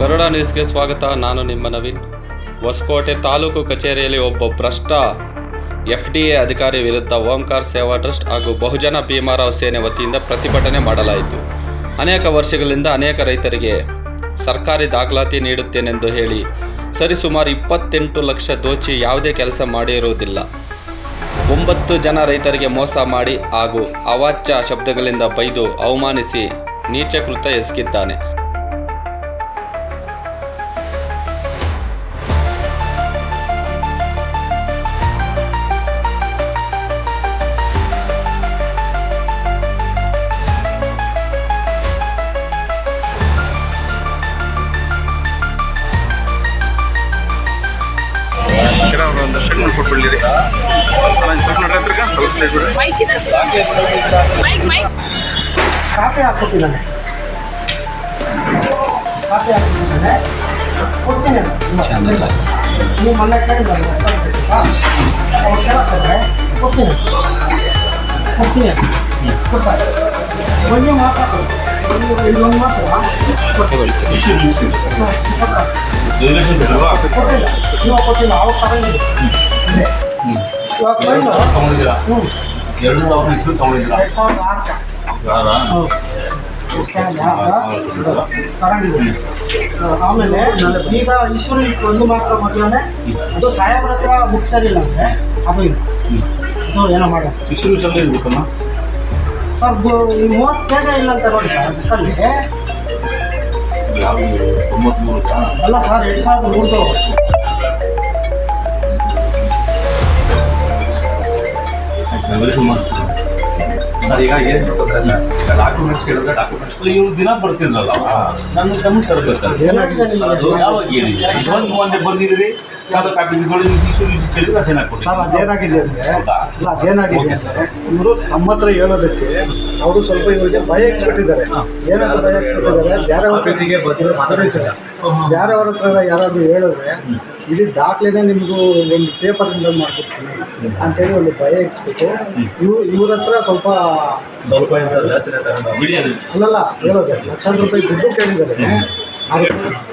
ಗರುಡ ನ್ಯೂಸ್ಗೆ ಸ್ವಾಗತ. ನಾನು ನಿಮ್ಮ ನವೀನ್. ಹೊಸಕೋಟೆ ತಾಲೂಕು ಕಚೇರಿಯಲ್ಲಿ ಒಬ್ಬ ಭ್ರಷ್ಟ ಎಫ್ ಡಿ ಎ ಅಧಿಕಾರಿ ವಿರುದ್ಧ ಓಂಕಾರ್ ಸೇವಾ ಟ್ರಸ್ಟ್ ಹಾಗೂ ಬಹುಜನ ಭೀಮಾರಾವ್ ಸೇನೆ ವತಿಯಿಂದ ಪ್ರತಿಭಟನೆ ಮಾಡಲಾಯಿತು. ಅನೇಕ ವರ್ಷಗಳಿಂದ ಅನೇಕ ರೈತರಿಗೆ ಸರ್ಕಾರಿ ದಾಖಲಾತಿ ನೀಡುತ್ತೇನೆಂದು ಹೇಳಿ ಸರಿಸುಮಾರು ಇಪ್ಪತ್ತೆಂಟು ಲಕ್ಷ ದೋಚಿ ಯಾವುದೇ ಕೆಲಸ ಮಾಡಿರುವುದಿಲ್ಲ. ಒಂಬತ್ತು ಜನ ರೈತರಿಗೆ ಮೋಸ ಮಾಡಿ ಹಾಗೂ ಅವಾಚ್ಯ ಶಬ್ದಗಳಿಂದ ಬೈದು ಅವಮಾನಿಸಿ ನೀಚ ಕೃತ್ಯ ಎಸಗಿದ್ದಾನೆ. ಅವ್ರು ಒಂದು ಸೆಟ್ ಮಾಡ್ಕೊಟ್ಬಿಡ್ಲಿರಿ ನಾನು ಸ್ವಲ್ಪ ನೋಡ್ರಿ ಸ್ವಲ್ಪ ಪ್ಲೇಟ್ ಬಿಡ್ರಿ ಮೈಕ್ ಇದೆ ಮೈಕ್ ಮೈಕ್ ಕಾಫಿ ಹಾಕ್ಕೊಟ್ಟಿದ್ದಾನೆ ಕಾಫಿ ಹಾಕ್ಕೊಟ್ಟಿದ್ದಾನೆ ಕೊಡ್ತೀನಿ ನೀವು ಮೊನ್ನೆ ಕೇಳಿಲ್ಲ ಅವ್ರು ಕೇಳಕ್ಕಾದ್ರೆ ಕೊಡ್ತೀನಿ ಕೊಡ್ತೀನಿ ಕೊಡ್ತಾರೆ ಒಂದು ಮಾತ್ರ ಕೊಟ್ಟಿಲ್ಲ ನೀವು ಕೊಟ್ಟಿಲ್ಲ ಅವ್ರು ತಗೊಂಡಿದ್ದು ಇದೆ. ಇವಾಗ ಕೊಯ್ಲು ಹ್ಞೂ ಎರಡು ಸಾವಿರ ಇಸ್ವಿ ತಗೊಂಡಿದ್ರ ಎರಡು ಸಾವಿರದ ಸಾವಿರದ ಆಮೇಲೆ ಈಗ ಈಶ್ವರ ಒಂದು ಮಾತ್ರ ಮದುವೆ ಅದು ಸಾಹೇಬ್ರ ಹತ್ರ ಮುಗಿಸಲಿಲ್ಲ ಅಂದರೆ ಅದು ಇಲ್ಲ ಅದು ಏನೋ ಮಾಡ ಈಶ್ವರ ಸರ್ ಮೂವತ್ತು ಕೆ ಜಿ ಇಲ್ಲ ಅಂತ ನೋಡಿ ಸರ್ ಬುಕ್ಕಲ್ಲಿ ಅಲ್ಲ ಸರ್ ಎರಡು ಸಾವಿರದ ಮೂರ್ದು. ರೆವಲ್ಯೂಷನ್ ಮಾಡಿಸ್ತೀನಿ ಸರ್ ಈಗ ಏನು ಗೊತ್ತಾ ಸರ್ ಈಗ ಡಾಕ್ಯುಮೆಂಟ್ಸ್ ಕೇಳಿದ್ರೆ ಡಾಕ್ಯುಮೆಂಟ್ಸ್ ಇವ್ರು ದಿನ ಬರ್ತಿದ್ರಲ್ಲ ನನ್ನ ಯಾವಾಗ ಏನಿದೆ? ಒಂದು ಒಂದೇ ಬಂದಿದ್ದೀರಿ ಯಾವ್ದೋ ಕಾಪಿ ಇಶ್ಯೂ ಇಶ್ಯೂ ಸೆನ್ ಸರ್ ಅದೇನಾಗಿದೆ ಅಂದರೆ ಅದೇನಾಗಿದೆ ಸರ್. ಇವರು ತಮ್ಮ ಹತ್ರ ಹೇಳೋದಕ್ಕೆ ಅವರು ಸ್ವಲ್ಪ ಇವರಿಗೆ ಭಯ ಎಕ್ಸ್ಬಿಟ್ಟಿದ್ದಾರೆ ಏನಂತ ಭಯ ಎಕ್ಸ್ಬಿಟ್ಟಿದ್ದಾರೆ ಬೇರೆ ಬೇರೆಯವ್ರ ಹತ್ರ ಯಾರಾದರೂ ಹೇಳಿದ್ರೆ ಇಡೀ ದಾಖಲೆನ ನಿಮಗೂ ಒಂದು ಪೇಪರಿಂದ ಮಾಡ್ಕೊಡ್ತೀನಿ ಅಂತೇಳಿ ಒಂದು ಭಯ ಇಸ್ಬಿಟ್ಟು ಇವ್ರು ಇವ್ರ ಹತ್ರ ಸ್ವಲ್ಪ ಅಲ್ಲಲ್ಲ ಹೇಳೋದು ಲಕ್ಷಾಂತರ ರೂಪಾಯಿ ದುಡ್ಡು ಕೇಳಿದ್ದಾರೆ ಅದು-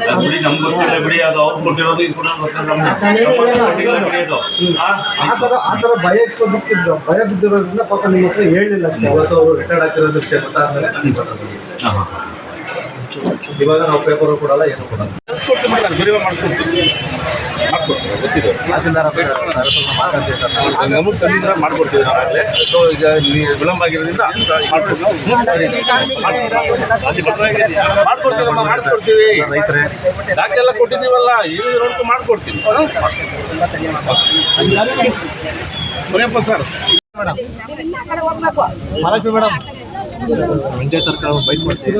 ಅದು ಬಿಡಿ ನಮ್ಗೆ ಗೊತ್ತಿಲ್ಲ ಬಿಡಿ ಅದು ಅವ್ರು ಕೊಟ್ಟಿರೋದು ಇಸ್ಕೊಂಡು ಗೊತ್ತಿಲ್ಲ ನಮ್ಗೆ. ಅದೇನು ಇಲ್ಲ, ಕೊಟ್ಟಿಲ್ಲ ಬಿಡಿ ಅದು. ಹ್ಮ್. ಆ? ಆ ಥರ ಆ ಥರ ಭಯ ಇಕ್ಸೋದಕ್ಕಿದ್ರು ಭಯ ಬಿದ್ದಿರೋದ್ರಿಂದ ಪಾಪ ನಿಮ್ಮ ಹತ್ರ ಹೇಳಿಲ್ಲ ಅಷ್ಟೇ ರಿಟೈರ್ಡ್ ಆಗ್ತಿರೋದು ವಿಷಯ ಗೊತ್ತಾದ್ಮೇಲೆ ನನಗೆ ಗೊತ್ತಾಗ್ತದೆ. ಇವಾಗ ನಾವು ಪೇಪರ್ ಕೊಡಲ್ಲ ಏನು ಕೊಡಲ್ಲ ಮಾಡಿಸ್ಕೊಡ್ತೀವಿ ಮೇಡಮ್ ಬರೀ ಮಾಡಿಸ್ಕೊಡ್ತೀವಿ. ಮಾಡ್ಕೊಡ್ತೀವಿ ಗೊತ್ತಿದೆ. ತಹಸೀಲ್ದಾರ್ ಗಮನ ತಂದಿದ್ರೆ ಮಾಡ್ಕೊಡ್ತೀವಿ ಸೊ ಈಗ ನೀವು ವಿಳಂಬ ಆಗಿರೋದ್ರಿಂದ ಮಾಡ್ಕೊಡ್ತೀವಿ. ಮಾಡಿಸ್ಕೊಡ್ತೀವಿ. ರೈತರೇ ದಾಖಲೆಲ್ಲ ಕೊಟ್ಟಿದ್ದೀವಲ್ಲ? ನೋಡ್ಕೊಂಡು ಮಾಡ್ಕೊಡ್ತೀವಿ. ಕೊನೆಯಪ್ಪ ಸರ್. ಮಹಾಲಕ್ಷ್ಮಿ ಮೇಡಮ್. ವೆಂಕಟೇಶ್ ಸರ್ಕಾರ ಬೈಕ್ ಮಾಡಿಸ್ತೀವಿ.